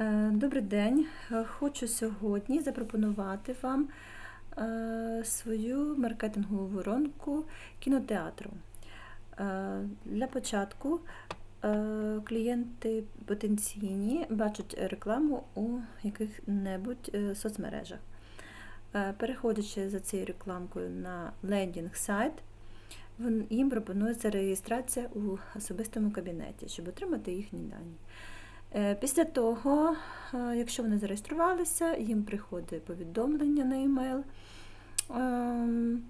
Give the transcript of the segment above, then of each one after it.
Е, Добрий день. Е, Хочу сьогодні запропонувати вам е, свою маркетингову воронку кінотеатру. Для початку клієнти потенційні бачать рекламу у яких-небудь соцмережах. Переходячи за цією рекламкою на лендінг сайт, їм пропонується реєстрація у особистому кабінеті, щоб отримати їхні дані. Е, Після того, е, якщо вони зареєструвалися, їм приходить повідомлення на емейл, ем,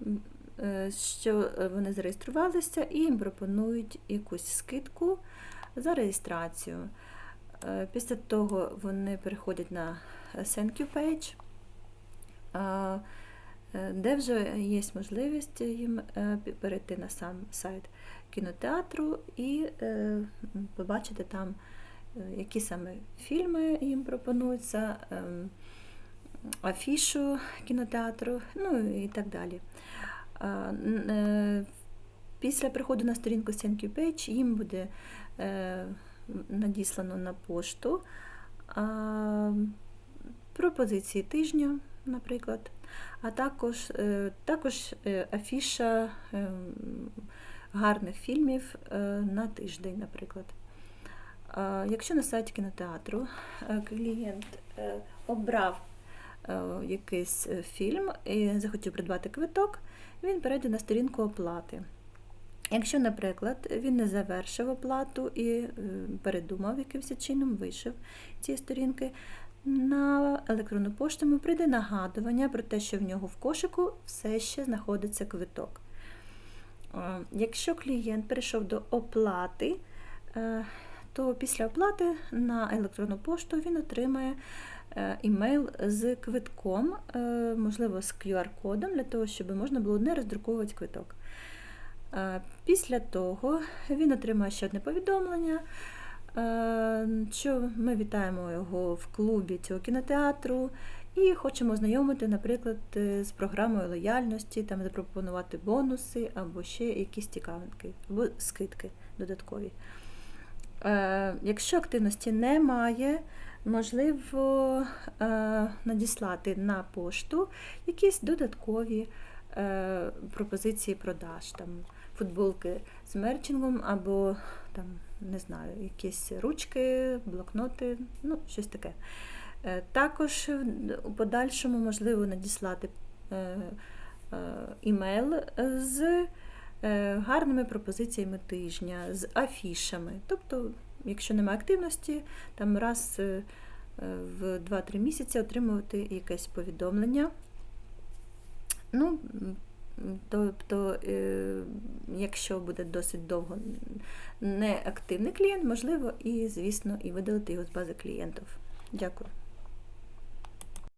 е, що вони зареєструвалися, і їм пропонують якусь скидку за реєстрацію. Після того вони переходять на Thank you page, де вже є можливість їм перейти на сам сайт кінотеатру і побачити там які саме фільми їм пропонуються, ем, афішу кінотеатру, ну і так далі. Н- е, Після приходу на сторінку Page їм буде е, надіслано на пошту пропозиції тижня, наприклад, а також, е, також е, афіша ем, гарних фільмів е, на тиждень, наприклад. А, Якщо на сайті кінотеатру е, клієнт е, обрав е, якийсь е, фільм і захотів придбати квиток, він перейде на сторінку оплати. Якщо, наприклад, він не завершив оплату і е, передумав якимось чином, вийшов цієї сторінки, на електронну пошту йому прийде нагадування про те, що в нього в кошику все ще знаходиться квиток. Е, Якщо клієнт перейшов до оплати, е, то після оплати на електронну пошту він отримає е, імейл з квитком, е, можливо, з QR-кодом, для того, щоб можна було не роздруковувати квиток. Е, Після того він отримає ще одне повідомлення, що ми вітаємо його в клубі цього кінотеатру і хочемо знайомити, наприклад, з програмою лояльності, там запропонувати бонуси або ще якісь цікавинки, або скидки додаткові. Е, Якщо активності немає, можливо е, надіслати на пошту якісь додаткові е, пропозиції продаж, там футболки з мерчингом або там, не знаю, якісь ручки, блокноти, ну, щось таке. Також у подальшому можливо надіслати імейл з гарними пропозиціями тижня, з афішами. Тобто, якщо немає активності, там раз е, е, в 2-3 місяці отримувати якесь повідомлення. Ну, тобто, е, якщо буде досить довго неактивний клієнт, можливо, і, звісно, і видалити його з бази клієнтів. Дякую.